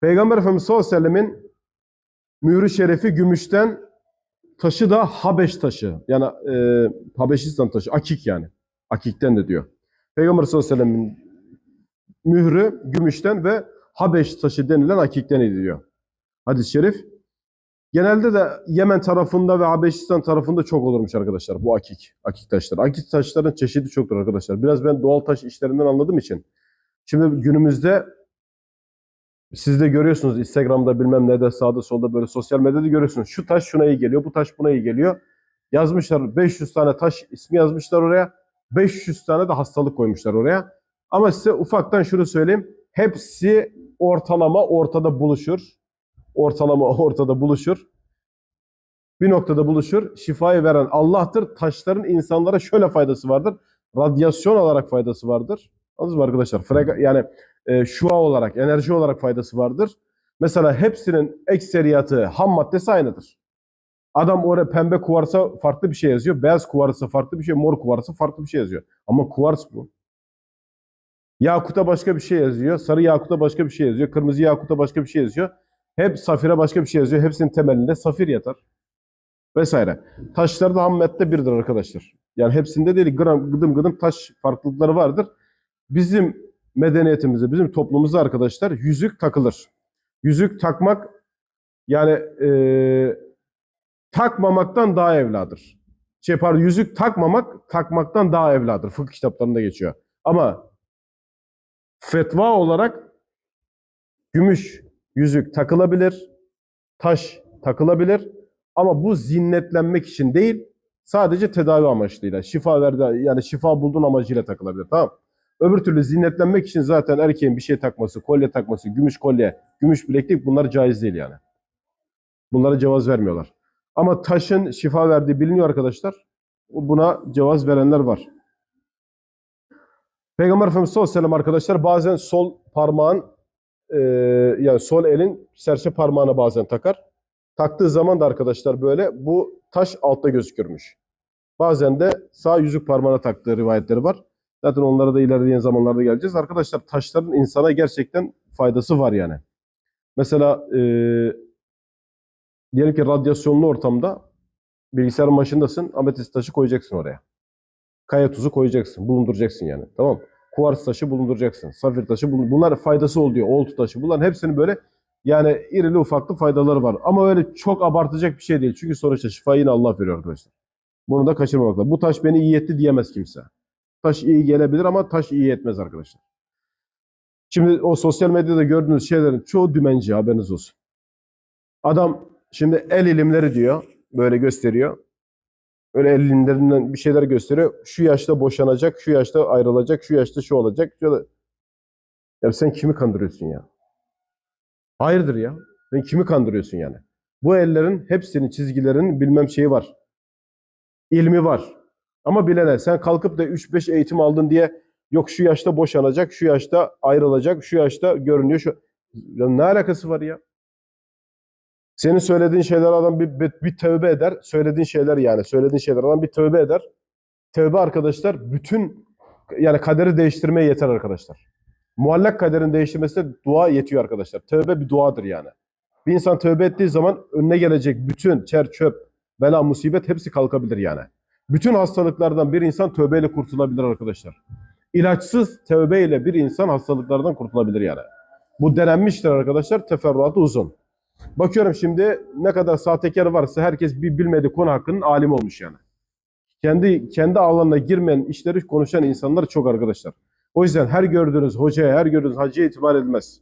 Peygamber Efendimiz sallallahu aleyhi ve sellemin mührü şerefi gümüşten, taşı da Habeş taşı. Yani e, Habeşistan taşı, akik yani. Akikten de diyor. Peygamber sallallahu aleyhi ve sellemin mührü gümüşten ve Habeş taşı denilen akikten ediliyor. Hadis-i şerif. Genelde de Yemen tarafında ve Habeşistan tarafında çok olurmuş arkadaşlar bu akik, akik taşları. Akik taşların çeşidi çoktur arkadaşlar. Biraz ben doğal taş işlerinden anladığım için. Şimdi günümüzde siz de görüyorsunuz Instagram'da bilmem ne de sağda solda böyle sosyal medyada görüyorsunuz. Şu taş şuna iyi geliyor, bu taş buna iyi geliyor. Yazmışlar 500 tane taş ismi yazmışlar oraya. 500 tane de hastalık koymuşlar oraya. Ama size ufaktan şunu söyleyeyim. Hepsi ortalama ortada buluşur. Ortalama ortada buluşur. Bir noktada buluşur. Şifayı veren Allah'tır. Taşların insanlara şöyle faydası vardır. Radyasyon olarak faydası vardır. Anladınız mı arkadaşlar? Frega, yani e, şua olarak, enerji olarak faydası vardır. Mesela hepsinin ekseriyatı, ham maddesi aynıdır. Adam oraya pembe kuvarsa farklı bir şey yazıyor. Beyaz kuvarsa farklı bir şey, mor kuvarsa farklı bir şey yazıyor. Ama kuvars bu. Yakuta başka bir şey yazıyor. Sarı yakuta başka bir şey yazıyor. Kırmızı yakuta başka bir şey yazıyor. Hep safire başka bir şey yazıyor. Hepsinin temelinde safir yatar. Vesaire. Taşlarda ham madde birdir arkadaşlar. Yani hepsinde değil gram gıdım gıdım taş farklılıkları vardır. Bizim medeniyetimizde, bizim toplumumuzda arkadaşlar yüzük takılır. Yüzük takmak yani eee, takmamaktan daha evladır. Şey pardon, yüzük takmamak takmaktan daha evladır. Fıkıh kitaplarında geçiyor. Ama fetva olarak gümüş yüzük takılabilir, taş takılabilir ama bu zinnetlenmek için değil, sadece tedavi amaçlıyla, şifa verdi yani şifa buldun amacıyla takılabilir. Tamam. Öbür türlü zinnetlenmek için zaten erkeğin bir şey takması, kolye takması, gümüş kolye, gümüş bileklik bunlar caiz değil yani. Bunlara cevaz vermiyorlar. Ama taşın şifa verdiği biliniyor arkadaşlar. Buna cevaz verenler var. Peygamber Efendimiz sallallahu aleyhi ve arkadaşlar bazen sol parmağın e, yani sol elin serçe parmağına bazen takar. Taktığı zaman da arkadaşlar böyle bu taş altta gözükürmüş. Bazen de sağ yüzük parmağına taktığı rivayetleri var. Zaten onlara da ilerleyen zamanlarda geleceğiz. Arkadaşlar taşların insana gerçekten faydası var yani. Mesela e, diyelim ki radyasyonlu ortamda bilgisayarın başındasın. Ametist taşı koyacaksın oraya. Kaya tuzu koyacaksın. Bulunduracaksın yani. Tamam? Kuvars taşı bulunduracaksın. Safir taşı bulundur. Bunlar faydası oluyor. Oltu taşı. Bunların hepsinin böyle yani irili ufaklı faydaları var. Ama öyle çok abartacak bir şey değil. Çünkü sonuçta şifayı yine Allah veriyor arkadaşlar. Bunu da kaçırmamak lazım. Bu taş beni iyi etti diyemez kimse. Taş iyi gelebilir ama taş iyi etmez arkadaşlar. Şimdi o sosyal medyada gördüğünüz şeylerin çoğu dümenci haberiniz olsun. Adam şimdi el ilimleri diyor. Böyle gösteriyor. Öyle el ilimlerinden bir şeyler gösteriyor. Şu yaşta boşanacak, şu yaşta ayrılacak, şu yaşta şu olacak. Şu. Ya sen kimi kandırıyorsun ya? Hayırdır ya? Sen kimi kandırıyorsun yani? Bu ellerin hepsinin çizgilerinin bilmem şeyi var. İlmi var. Ama bilene sen kalkıp da 3-5 eğitim aldın diye yok şu yaşta boşanacak, şu yaşta ayrılacak, şu yaşta görünüyor. Şu... Ya ne alakası var ya? Senin söylediğin şeyler adam bir, bir, bir tövbe eder. Söylediğin şeyler yani. Söylediğin şeyler adam bir tövbe eder. Tövbe arkadaşlar bütün yani kaderi değiştirmeye yeter arkadaşlar. Muallak kaderin değiştirmesine dua yetiyor arkadaşlar. Tövbe bir duadır yani. Bir insan tövbe ettiği zaman önüne gelecek bütün çer çöp, bela, musibet hepsi kalkabilir yani. Bütün hastalıklardan bir insan tövbeyle kurtulabilir arkadaşlar. İlaçsız tövbeyle bir insan hastalıklardan kurtulabilir yani. Bu denenmiştir arkadaşlar. Teferruatı uzun. Bakıyorum şimdi ne kadar sahtekar varsa herkes bir bilmediği konu hakkının alim olmuş yani. Kendi kendi alanına girmeyen işleri konuşan insanlar çok arkadaşlar. O yüzden her gördüğünüz hocaya, her gördüğünüz hacıya itibar edilmez.